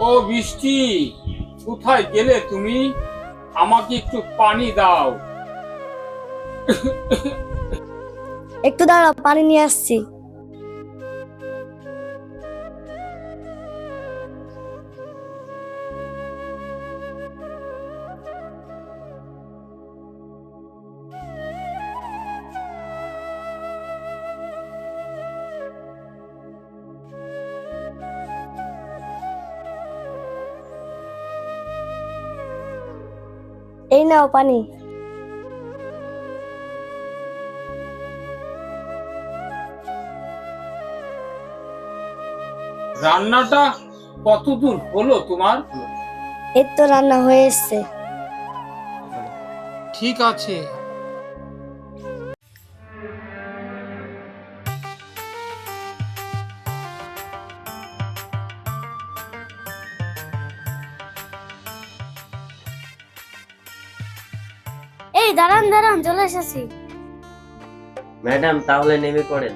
ও বৃষ্টি কোথায় গেলে তুমি? আমাকে একটু পানি দাও। একটু দাঁড়াও পানি নিয়ে আসছি। এই নাও পানি। রান্নাটা কতদূর হলো তোমার? এর তো রান্না হয়ে এসছে। ঠিক আছে। এই দাঁড়ান দাঁড়ান চলে এসেছি। ম্যাডাম তাহলে নেমে পড়েন।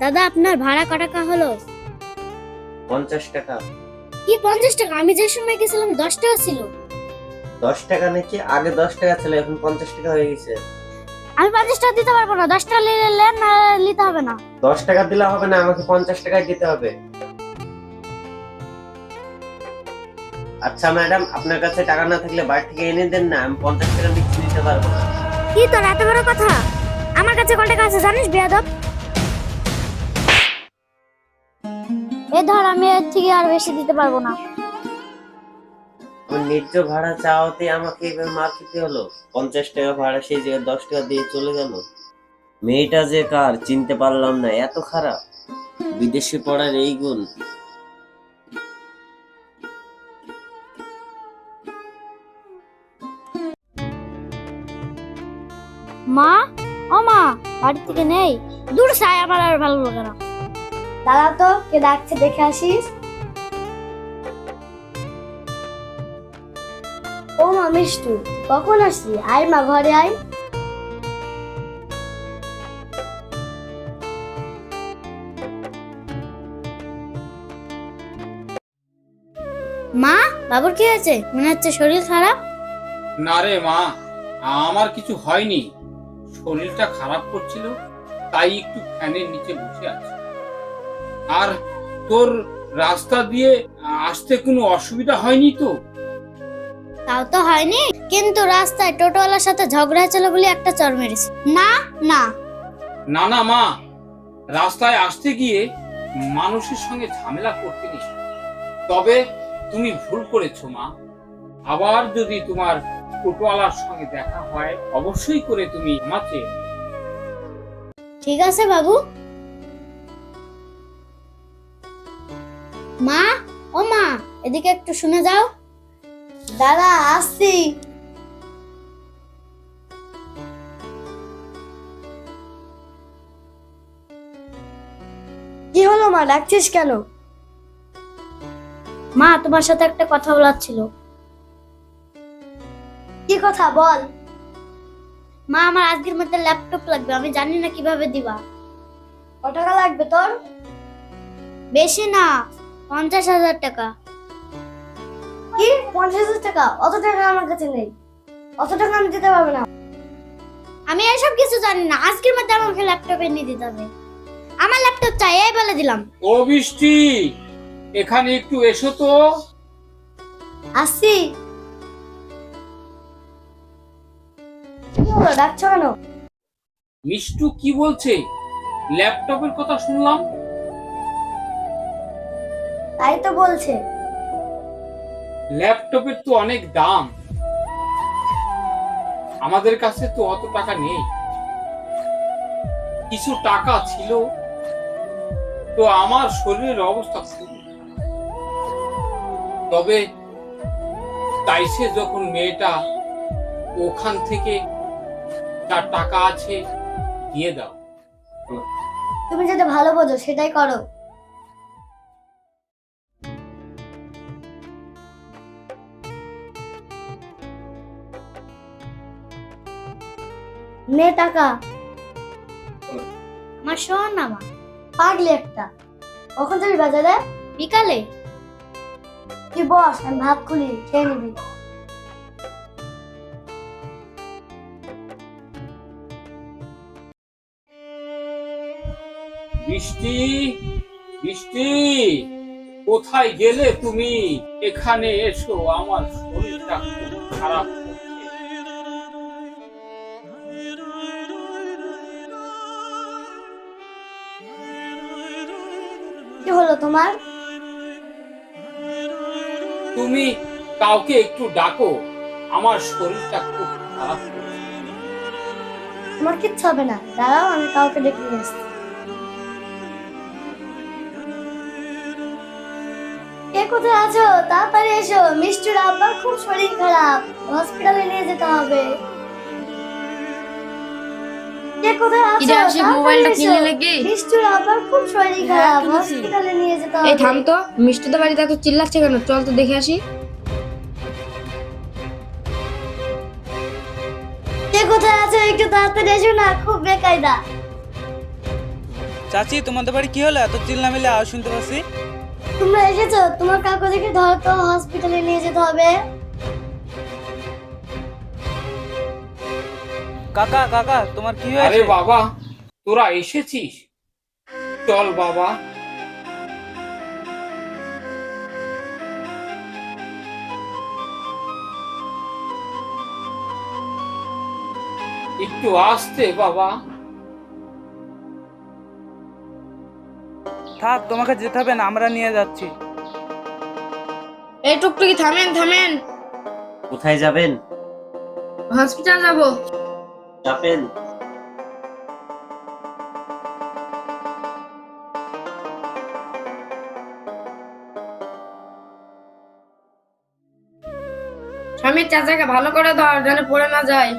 দাদা আপনার ভাড়া কত টাকা হলো? পঞ্চাশ টাকা। কি পঞ্চাশ টাকা? আমি যে সময় গেছিলাম দশ টাকা ছিল। দশ টাকা নাকি? আগে দশ টাকা ছিল এখন পঞ্চাশ টাকা হয়ে গেছে। আমি পঞ্চাশ টাকা দিতে পারব না। দশ টাকা নিলে নিতে হবে না। দশ টাকা দিলে হবে না আমাকে পঞ্চাশ টাকায় দিতে হবে। আচ্ছা ম্যাডাম আপনার কাছে টাকা না থাকলে বাড়ি থেকে এনে দেন না আমি পঞ্চাশ টাকা নিচে দিতে পারব না। কি তোর এত বড় কথা? আমার কাছে কত টাকা আছে জানিস বেয়াদব? এ ধর আমি এর থেকে আর বেশি দিতে পারব না। আমার ন্যায্য ভাড়া চাওয়াতে আমাকে এবার মার খেতে হলো? পঞ্চাশ টাকা ভাড়া সেই জায়গায় দশ টাকা দিয়ে চলে গেল। মেয়েটা যে কার চিনতে পারলাম না এত খারাপ। বিদেশে পড়ার এই গুণ। বাড়ি থেকে নেই? দূর সাই আমার আর ভালো লাগে না। দাদা তো কে ডাকছে দেখে আসিস। ও মা মিষ্টু কখন আসলি? আয় মা ঘরে আয়। মা বাবুর কি হয়েছে? মনে হচ্ছে শরীর খারাপ। না রে মা আমার কিছু হয়নি। শরীরটা খারাপ করছিল তাই একটু ফ্যানের নিচে বসে আছি। আর তোর রাস্তা দিয়ে আসতে কোনো অসুবিধা হয়নি তো? তাও তো হয়নি কিন্তু রাস্তায় টোটোওয়ালার সাথে ঝগড়া হয়েছিল বলে একটা চর মেরেছি। না না। না না মা। রাস্তায় আসতে গিয়ে মানুষের সঙ্গে ঝামেলা করতে নেই। তবে তুমি ভুল করেছ মা। আবার যদি তোমার টোটোওয়ালার সঙ্গে দেখা হয় অবশ্যই করে তুমি আমাকে। ঠিক আছে বাবু। মা ও মা এদিকে একটু শুনে যাও। দাদা আসছি। কি হলো মা ডাকছিস কেন? মা তোমার সাথে একটা কথা বলার ছিল। কি কথা বল? মা আমার আজকের মধ্যে ল্যাপটপ লাগবে আমি জানি না কীভাবে দিবা। কত টাকা লাগবে তোর? বেশি না পঞ্চাশ হাজার টাকা। কি? পঞ্চাশ হাজার টাকা? অত টাকা আমার কাছে নেই। অত টাকা আমি দিতে পারব না। আমি এসব কিছু জানি না আজকের মধ্যে আমাকে ল্যাপটপ এনে দিতে হবে। আমার ল্যাপটপ চাই এই বলে দিলাম। ও বৃষ্টি এখানে একটু এসো তো। আসছি কি হলো ডাকছো কেন মিষ্টু কি বলছে? ল্যাপটপের কথা শুনলাম। তাই তো বলছে। ল্যাপটপের তো অনেক দাম। আমাদের কাছে তো অত টাকা নেই। কিছু টাকা ছিল। তো আমার শরীরের অবস্থা। তবে তাই সে যখন মেয়েটা ওখান থেকে যার টাকা আছে, দিয়ে দাও। তুমি যেটা ভালো বোঝো, সেটাই করো। নে টাকা। আমার শোন না মা, পাগলি একটা। কখন যাবি বাজারে? বিকালে? তুই বস, আমি ভাত খুলি, খেয়ে নিবি। বৃষ্টি বৃষ্টি কোথায় গেলে তুমি? এখানে এসো আমার শরীরটা খুব খারাপ কি হলো তোমার? তুমি কাউকে একটু ডাকো আমার শরীরটা খুব খারাপ তোমার কিচ্ছু হবে না। দাঁড়াও আমি কাউকে ডেকে নিয়ে আসছি। কোথায় আছো? তাড়াতাড়ি এসো। মিষ্টির আব্বার খুব শরীর খারাপ। হসপিটালে নিয়ে যেতে হবে। কে কোথায় আছো? মোবাইলটা নাকি? মিষ্টির আব্বার খুব শরীর হ্যাঁ, খারাপ। হসপিটালে নিয়ে যেতে হবে। এই থাম তো। মিষ্টিদের বাড়িতে এত চিল্লাচ্ছে কেন? চল তো দেখে আসি। কে কোথায় আছো? একটু তাড়াতাড়ি এসো না খুব বেকায়দা। চাচি তোমাদের বাড়ি কি হলো? এত চিল্লামিল্লা আওয়াজ শুনতে পাচ্ছি। তোমরা এসেছ? তোমার কাকুদিকে ধরো তো হসপিটালে নিয়ে যেতে হবে। কাকা কাকা তোমার কি আরে হয়েছে বাবা তোরা এসেছিস? চল বাবা। একটু আসতে বাবা। থাক তোমাকে যেতে হবে না আমরা নিয়ে যাচ্ছি। এই টুকটুকি থামেন থামেন। কোথায় যাবেন? হসপিটাল যাব। চাপেন স্বামীর চাচাকে ভালো করে ধর যেন পড়ে না যায়।